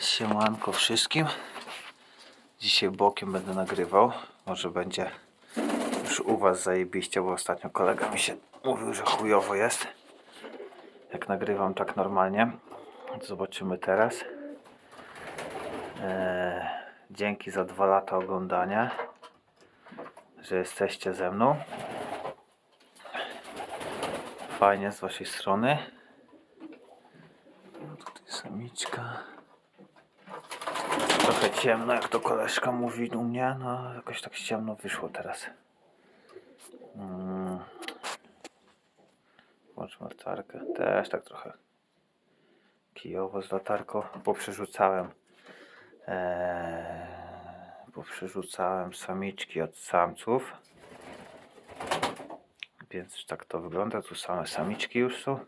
Siemanko wszystkim. Dzisiaj bokiem będę nagrywał. Może będzie już u Was zajebiście, bo ostatnio kolega mi się mówił, że chujowo jest. Jak nagrywam tak normalnie. Zobaczymy teraz. Eee, dzięki za dwa lata oglądania, że jesteście ze mną. Fajnie z Waszej strony. Tutaj samiczka. Trochę ciemno, jak to koleżka mówi u mnie. No, jakoś tak ciemno wyszło teraz. Mm. Włącz latarkę. Też tak trochę kijowo z latarką. Poprzerzucałem. Eee, poprzerzucałem samiczki od samców. Więc tak to wygląda. Tu same samiczki już są.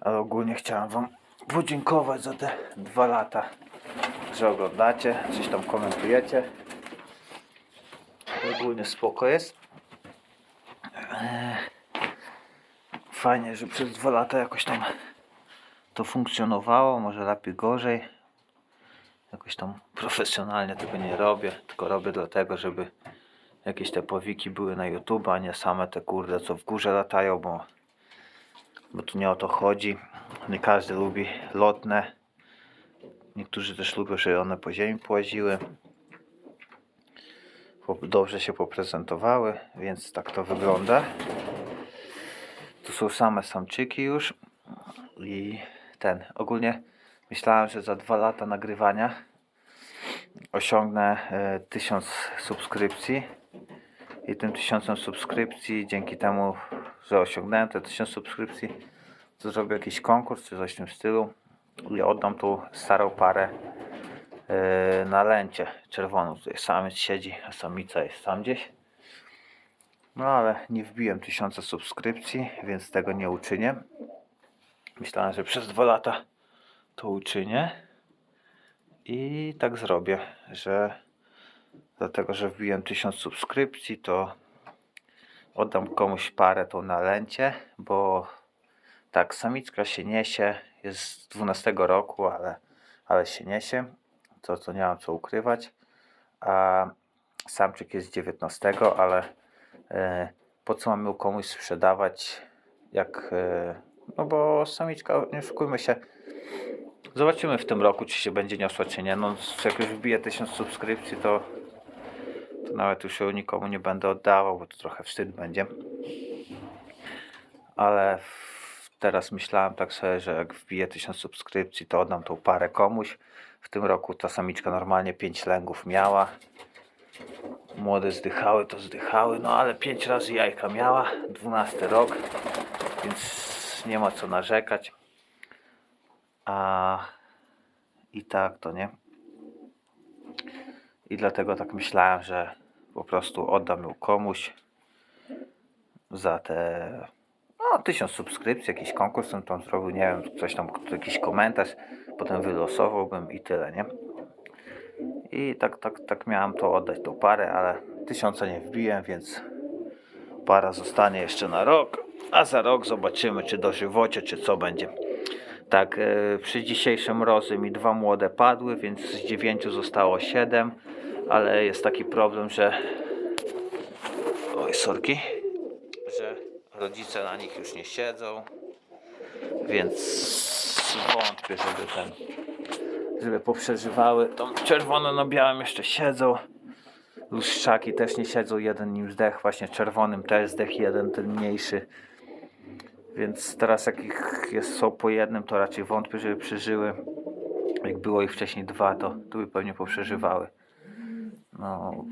Ale ogólnie chciałem Wam podziękować za te dwa lata, że oglądacie, coś tam komentujecie. Ogólnie spoko jest. Eee, Fajnie, że przez dwa lata jakoś tam to funkcjonowało, może lepiej gorzej. Jakoś tam profesjonalnie tego nie robię, tylko robię dlatego, żeby jakieś te powiki były na YouTube, a nie same te kurde, co w górze latają, bo bo tu nie o to chodzi. Nie każdy lubi lotne. Niektórzy też lubią, żeby one po ziemi płaziły. Dobrze się poprezentowały, więc tak to wygląda. Tu są same samczyki już. I ten, ogólnie myślałem, że za dwa lata nagrywania osiągnę e, 1000 subskrypcji. I tym tysiącem subskrypcji, dzięki temu, że osiągnąłem te 1000 subskrypcji, to zrobię jakiś konkurs czy coś w tym stylu i oddam tą starą parę yy, na lęcie czerwoną. Tutaj samiec siedzi, a samica jest tam gdzieś. No ale nie wbiłem 1000 subskrypcji, więc tego nie uczynię. Myślałem, że przez dwa lata to uczynię. I tak zrobię, że dlatego, że wbiłem 1000 subskrypcji, to oddam komuś parę tą na lęcie, bo tak, samiczka się niesie, jest z 12 roku, ale, ale się niesie, to, to nie mam co ukrywać, a samczyk jest z 19, ale e, po co mam ją komuś sprzedawać, jak, e, no bo samiczka, nie oszukujmy się, zobaczymy w tym roku, czy się będzie niosła, czy nie, no jak już wbije 1000 subskrypcji, to to nawet już ją nikomu nie będę oddawał, bo to trochę wstyd będzie. Ale teraz myślałem tak sobie, że jak wbiję 1000 subskrypcji, to oddam tą parę komuś. W tym roku ta samiczka normalnie 5 lęgów miała. Młode zdychały, to zdychały, no ale 5 razy jajka miała. 12 rok, więc nie ma co narzekać. A i tak to nie. I dlatego tak myślałem, że po prostu oddam ją komuś za te no, tysiąc subskrypcji, jakiś konkurs bym tam zrobił, nie wiem, coś tam, jakiś komentarz, potem wylosowałbym i tyle, nie? I tak, tak, tak miałem to oddać tą parę, ale tysiąca nie wbiłem, więc para zostanie jeszcze na rok, a za rok zobaczymy, czy dożywocie, czy co będzie. Tak, e, przy dzisiejszym mrozy mi dwa młode padły, więc z dziewięciu zostało siedem, ale jest taki problem, że oj, sorki, rodzice na nich już nie siedzą, więc wątpię, żeby ten, żeby poprzeżywały. Tą czerwono na białym jeszcze siedzą. Luszczaki też nie siedzą, jeden nim zdech, właśnie czerwonym też zdech jeden, ten mniejszy. Więc teraz jak ich jest, są po jednym, to raczej wątpię, żeby przeżyły. Jak było ich wcześniej dwa, to, by pewnie poprzeżywały. No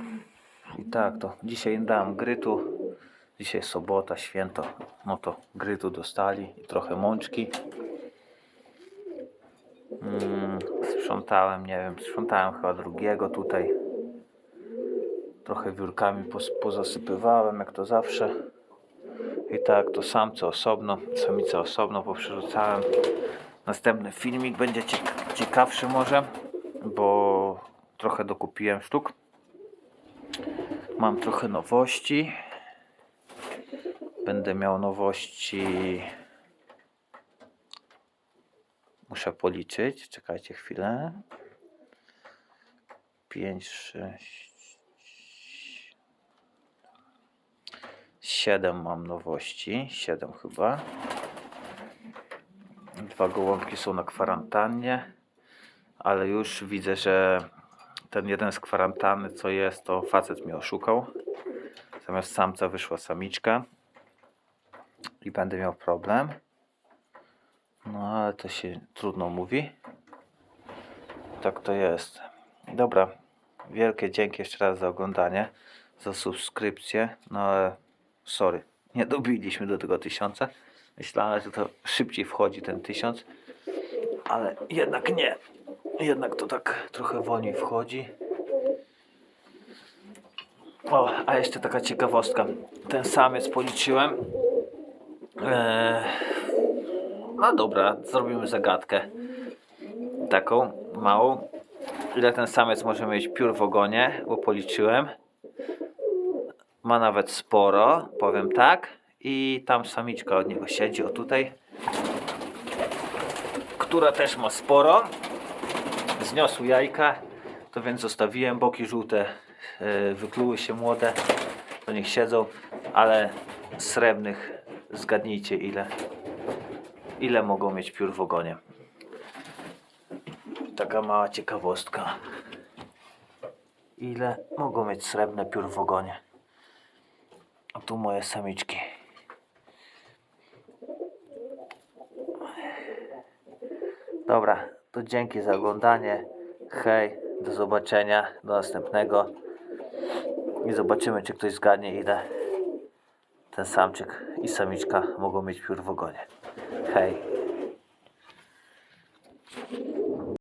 i tak to. Dzisiaj dałem grytu. Dzisiaj sobota, święto. No to grytu dostali i trochę mączki. Mm, sprzątałem, nie wiem, sprzątałem chyba drugiego tutaj. Trochę wiórkami pozasypywałem, jak to zawsze. I tak, to samce osobno, samice osobno poprzerzucałem. Następny filmik będzie ciek- ciekawszy może, bo trochę dokupiłem sztuk. Mam trochę nowości. Będę miał nowości Muszę policzyć. Czekajcie chwilę. 5, 6, 7 mam nowości. 7 chyba. Dwa gołąbki są na kwarantannie, ale już widzę, że ten jeden z kwarantanny, co jest, to facet mnie oszukał. Zamiast samca wyszła samiczka i będę miał problem. No ale to się trudno mówi. Tak to jest. Dobra. Wielkie dzięki jeszcze raz za oglądanie, za subskrypcję. No ale sorry, nie dobiliśmy do tego tysiąca. Myślałem, że to szybciej wchodzi ten tysiąc, ale jednak nie. Jednak to tak trochę wolniej wchodzi. O, a jeszcze taka ciekawostka. Ten samiec policzyłem. Eee, no dobra, zrobimy zagadkę. Taką małą. Ile ten samiec może mieć piór w ogonie, bo policzyłem. Ma nawet sporo, powiem tak. I tam samiczka od niego siedzi, o tutaj. Która też ma sporo. Zniosł jajka, to więc zostawiłem. Boki żółte yy, wykluły się młode. To niech siedzą, ale srebrnych zgadnijcie ile. Ile mogą mieć piór w ogonie. Taka mała ciekawostka. Ile mogą mieć srebrne piór w ogonie? A tu moje samiczki. Dobra, to dzięki za oglądanie. Hej, do zobaczenia, do następnego. I zobaczymy, czy ktoś zgadnie, ile ten samczyk i samiczka mogą mieć piór w ogonie. Hej.